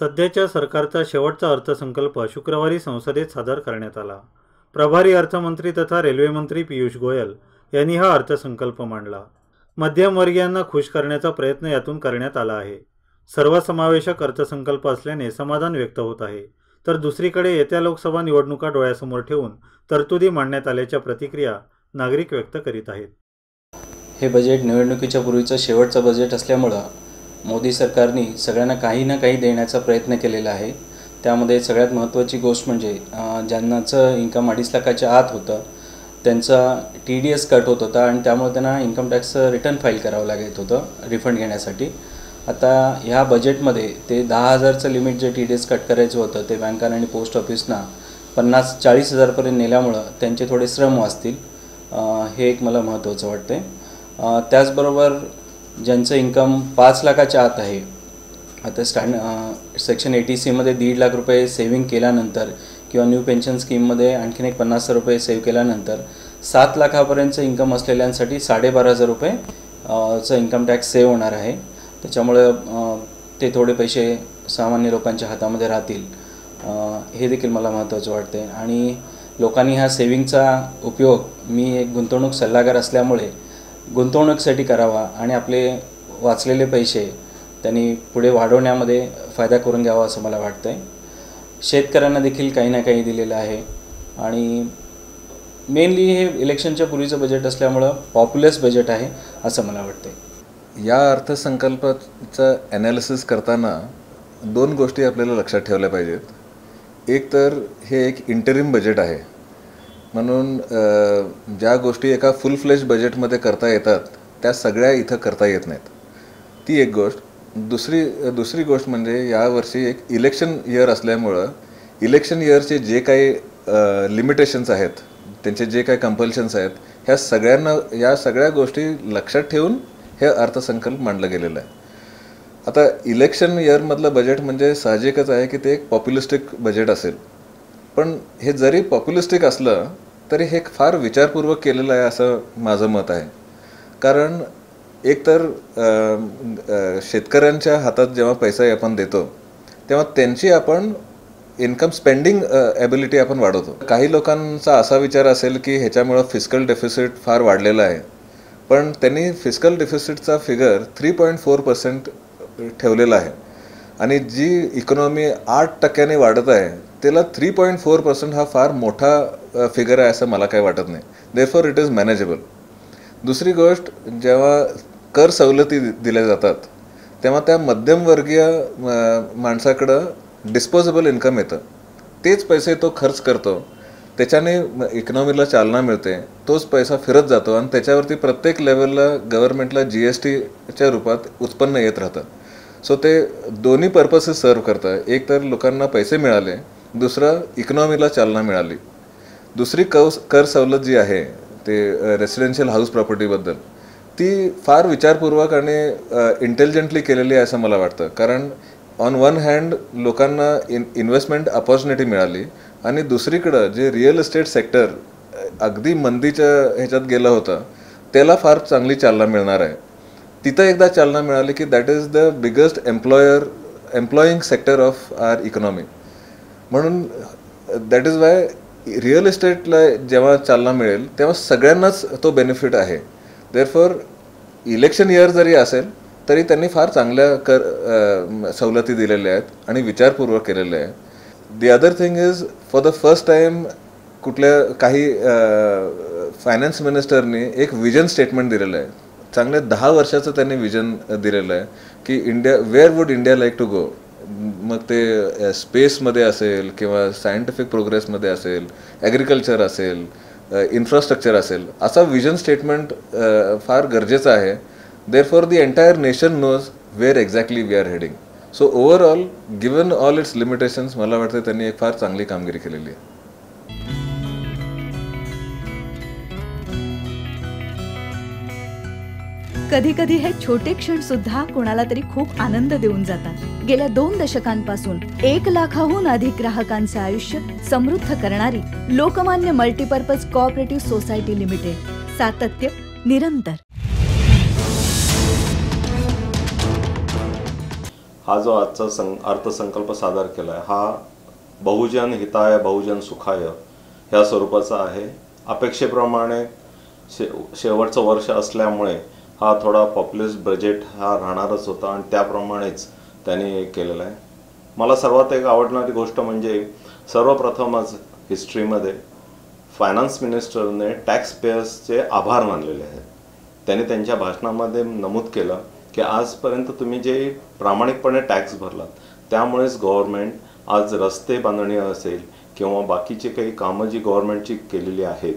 सध्याच्या सरकारचा शेवटचा अर्थसंकल्प शुक्रवारी संसदेत सादर करण्यात आला. प्रभारी अर्थमंत्री तथा रेल्वेमंत्री पियुष गोयल यांनी हा अर्थसंकल्प मांडला. मध्यमवर्गीयांना खुश करण्याचा प्रयत्न यातून करण्यात आला आहे. सर्वसमावेशक अर्थसंकल्प असल्याने समाधान व्यक्त होत आहे. तर दुसरीकडे येत्या लोकसभा निवडणुका डोळ्यासमोर ठेवून तरतुदी मांडण्यात आल्याच्या प्रतिक्रिया नागरिक व्यक्त करीत आहेत. हे बजेट निवडणुकीच्या पूर्वीचं शेवटचं बजेट असल्यामुळं मोदी सरकारने सगळ्यांना काही ना काही देण्याचा प्रयत्न केलेला आहे. त्यामध्ये सगळ्यात महत्त्वाची गोष्ट म्हणजे ज्यांनाचं इन्कम अडीच लाखाच्या आत होतं त्यांचा टी डी एस कट होत होता आणि त्यामुळे त्यांना इन्कम टॅक्सचं रिटर्न फाईल करावं लागत होतं रिफंड घेण्यासाठी. आता ह्या बजेटमध्ये ते दहा हजारचं लिमिट जे टी डी एस कट करायचं होतं ते बँकांना आणि पोस्ट ऑफिसना पन्नास चाळीस हजारपर्यंत नेल्यामुळं त्यांचे थोडे श्रम वाचतील. हे एक मला महत्त्वाचं वाटते त्याचबरोबर ज्यांचं इन्कम पाच लाखाच्या आत आहे. आता स्टँड सेक्शन एटी सीमध्ये दीड लाख रुपये सेव्हिंग केल्यानंतर किंवा न्यू पेन्शन स्कीममध्ये आणखीन एक पन्नास हजार रुपये सेव्ह केल्यानंतर सात लाखापर्यंतचं इन्कम असलेल्यांसाठी साडेबारा हजार रुपये चं इन्कम टॅक्स सेव्ह होणार आहे. त्याच्यामुळं ते थोडे पैसे सामान्य लोकांच्या हातामध्ये राहतील. हे देखील मला महत्त्वाचं वाटते आणि लोकांनी ह्या सेविंगचा उपयोग मी एक गुंतवणूक सल्लागार असल्यामुळे गुंतवणुकीसाठी करावा आणि आपले वाचलेले पैसे त्यांनी पुढे वाढवण्यामध्ये फायदा करून घ्यावा असं मला वाटतं आहे शेतकऱ्यांना देखील काही ना काही दिलेलं आहे. आणि मेनली हे इलेक्शनच्या पूर्वीचं बजेट असल्यामुळं पॉप्युलस बजेट आहे असं मला वाटतं या अर्थसंकल्पाचं ॲनालिसिस करताना दोन गोष्टी आपल्याला लक्षात ठेवल्या पाहिजेत. एक तर हे एक इंटरिम बजेट आहे. म्हणून ज्या गोष्टी एका फुल फ्लेश बजेटमध्ये करता येतात त्या सगळ्या इथं करता येत नाहीत. ती एक गोष्ट. दुसरी दुसरी गोष्ट म्हणजे यावर्षी एक इलेक्शन इयर असल्यामुळं इलेक्शन इयरचे जे काही लिमिटेशन्स आहेत त्यांचे जे काही कंपल्शन्स आहेत ह्या सगळ्यांना या सगळ्या गोष्टी लक्षात ठेवून हे अर्थसंकल्प मांडलं गेलेलं आहे. आता इलेक्शन इयरमधलं बजेट म्हणजे साहजिकच आहे की ते एक पॉप्युलिस्टिक बजेट असेल. पण हे जरी पॉप्युलिस्टिक असलं तरी हे फार विचारपूर्वक केलेलं आहे असं माझं मत आहे. कारण एकतर शेतकऱ्यांच्या हातात जेव्हा पैसा आपण देतो तेव्हा त्यांची आपण इन्कम स्पेंडिंग ॲबिलिटी आपण वाढवतो. काही लोकांचा असा विचार असेल की ह्याच्यामुळं फिजिकल डेफिसिट फार वाढलेलं आहे. पण त्यांनी physical डेफिसिटचा figure three point four percent ठेवलेला आहे. आणि जी इकॉनॉमी आठ टक्क्याने वाढत आहे त्याला थ्री पॉईंट फोर पर्सेंट हा फार मोठा फिगर आहे असं मला काही वाटत नाही. Therefore it is manageable दुसरी गोष्ट जेव्हा कर सवलती दि- दिल्या जातात तेव्हा त्या मध्यमवर्गीय माणसाकडं डिस्पोजेबल इन्कम येतं. तेच पैसे तो खर्च करतो. त्याच्याने इकॉनॉमीला चालना मिळते. तोच पैसा फिरत जातो आणि त्याच्यावरती प्रत्येक लेवलला गव्हर्नमेंटला जी एस टीच्या रूपात उत्पन्न येत राहतं. सो ते दोन्ही पर्पसेस सर्व करतं. एक तर लोकांना पैसे मिळाले दुसरं इकॉनॉमीला चालना मिळाली. दुसरी कव कर सवलत जी आहे ते रेसिडेन्शियल हाऊस प्रॉपर्टीबद्दल ती फार विचारपूर्वक आणि इंटेलिजंटली केलेली आहे असं मला वाटतं. कारण ऑन वन हँड लोकांना इन इन्व्हेस्टमेंट अपॉर्च्युनिटी मिळाली आणि दुसरीकडं जे रिअल इस्टेट सेक्टर अगदी मंदीच्या ह्याच्यात गेलं होतं त्याला फार चांगली चालना मिळणार आहे. तिथं एकदा चालना मिळाली की that is the biggest employer employing sector of our economy म्हणून दॅट इज वाय रिअल इस्टेटला जेव्हा चालना मिळेल तेव्हा सगळ्यांनाच तो बेनिफिट आहे. देअरफॉर इलेक्शन इयर जरी असेल तरी त्यांनी फार चांगल्या कर सवलती दिलेल्या आहेत आणि विचारपूर्वक केलेल्या आहे the other thing is for the first time कुठल्या काही फायनान्स मिनिस्टरनी एक विजन स्टेटमेंट दिलेलं आहे. चांगल्या दहा वर्षाचं त्यांनी विजन दिलेलं आहे की India where would India like to go मग ते स्पेसमध्ये असेल किंवा सायंटिफिक प्रोग्रेसमध्ये असेल ॲग्रिकल्चर असेल इन्फ्रास्ट्रक्चर असेल असा विजन स्टेटमेंट फार गरजेचं आहे. Therefore the entire nation knows where exactly we are heading so overall given all its limitations मला वाटतं त्यांनी एक फार चांगली कामगिरी केलेली आहे. कधी कधी हे छोटे क्षण सुद्धा कोणाला तरी खूप आनंद देऊन जातात. गेल्या दोन दशकांपासून एक लाखाहून अधिक ग्राहकांचे आयुष्य समृद्ध करणारी Lokmanya multipurpose cooperative society limited. सातत्य निरंतर. हा जो आजचा सं अर्थसंकल्प सादर केला आहे हा बहुजन हिताय बहुजन सुखाय ह्या स्वरूपाचा आहे. अपेक्षेप्रमाणे शे शेवटचं वर्ष असल्यामुळे हा थोडा पॉप्युलिस्ट बजेट हा राहणारच होता आणि त्याप्रमाणेच त्यांनी केलेला आहे. मला सर्वात एक आवडणारी गोष्ट म्हणजे सर्वप्रथमच हिस्ट्रीमध्ये फायनान्स मिनिस्टरने टॅक्स पेयर्सचे आभार मानलेले आहेत. त्यांनी त्यांच्या भाषणामध्ये नमूद केलं की आजपर्यंत तुम्ही जे प्रामाणिकपणे टॅक्स भरलात त्यामुळेच गव्हर्नमेंट आज रस्ते बांधणी असेल किंवा बाकीचे काही कामं जी गव्हर्नमेंटची केलेली आहेत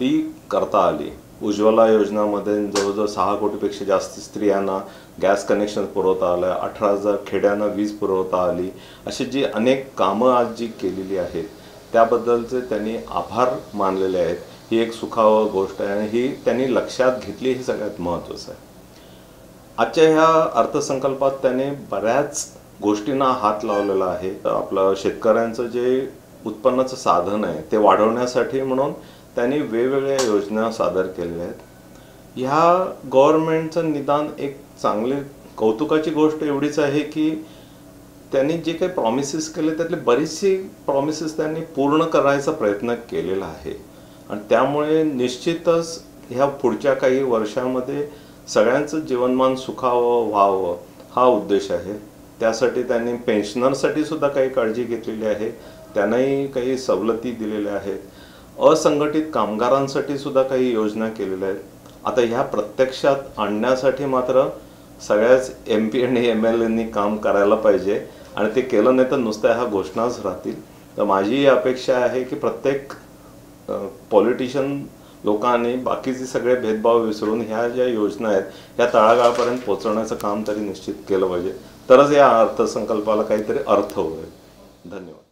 ती करता आली. उज्ज्वला योजनामध्ये जवळजवळ सहा कोटीपेक्षा जास्त स्त्रियांना गॅस कनेक्शन पुरवता आलं अठरा हजार खेड्यांना वीज पुरवता आली. अशी जी अनेक कामं आज जी केलेली आहेत त्याबद्दलचे त्यांनी आभार मानलेले आहेत. ही एक सुखावह गोष्ट आहे आणि ही त्यांनी लक्षात घेतली हे सगळ्यात महत्त्वाचं आहे. आजच्या ह्या अर्थसंकल्पात त्याने बऱ्याच गोष्टींना हात लावलेला आहे. आपलं शेतकऱ्यांचं जे उत्पन्नाचं साधन आहे ते वाढवण्यासाठी म्हणून त्यांनी वेगवेगळ्या योजना सादर केलेल्या आहेत. ह्या गव्हर्नमेंटचं निदान एक चांगली कौतुकाची गोष्ट एवढीच आहे की त्यांनी जे काही प्रॉमिसेस केले त्यातले बरीचशी प्रॉमिसेस त्यांनी पूर्ण करायचा प्रयत्न केलेला आहे. आणि त्यामुळे निश्चितच ह्या पुढच्या काही वर्षामध्ये सगळ्यांचं जीवनमान सुखावं व्हावं हा उद्देश आहे. त्यासाठी त्यांनी पेन्शनरसाठी सुद्धा काही काळजी घेतलेली आहे. त्यांनाही काही सवलती दिलेल्या आहेत. असंघटित कामगारांसाठी सुद्धा काही योजना केलेल्या आहेत. आता ह्या प्रत्यक्षात आणण्यासाठी मात्र सगळ्याच एम पी आणि एम एल एनी काम करायला पाहिजे आणि ते केलं नाही तर नुसत्या ह्या घोषणाच राहतील. तर माझी ही अपेक्षा आहे की प्रत्येक पॉलिटिशियन लोकांनी बाकीचे सगळे भेदभाव विसरून ह्या ज्या योजना आहेत ह्या तळागाळापर्यंत पोहोचवण्याचं काम तरी निश्चित केलं पाहिजे. तरच या अर्थसंकल्पाला काहीतरी अर्थ होईल. धन्यवाद.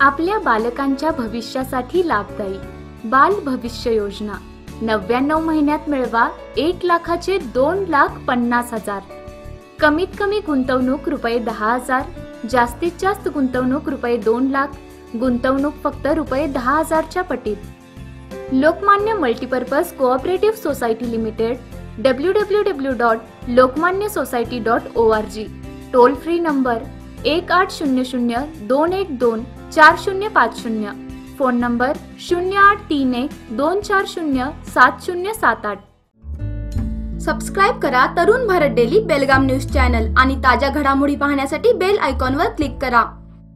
आपल्या बालकांच्या भविष्यासाठी लाभदायी. बाल भविष्य योजना. नव्याण्णव महिन्यात मिळवा एक लाखाचे दोन लाख पन्नास हजार. कमीत कमी गुंतवणूक रुपये दहा हजार. जास्तीत जास्त गुंतवणूक रुपये दोन लाख. गुंतवणूक फक्त रुपये दहा हजारच्या पटीत. Lokmanya multipurpose cooperative society limited. W W W dot Lokmanya society dot O R G. Toll free number एक आठ शून्य शून्य दोन एक दोन चार शून्य पाच शून्य. फोन नंबर शून्य आठ तीन एक दोन चार शून्य सात शून्य सात आठ. सबस्क्राईब करा Tarun Bharat daily Belgaum news channel आणि ताज्या घडामोडी पाहण्यासाठी बेल आयकॉनवर क्लिक करा.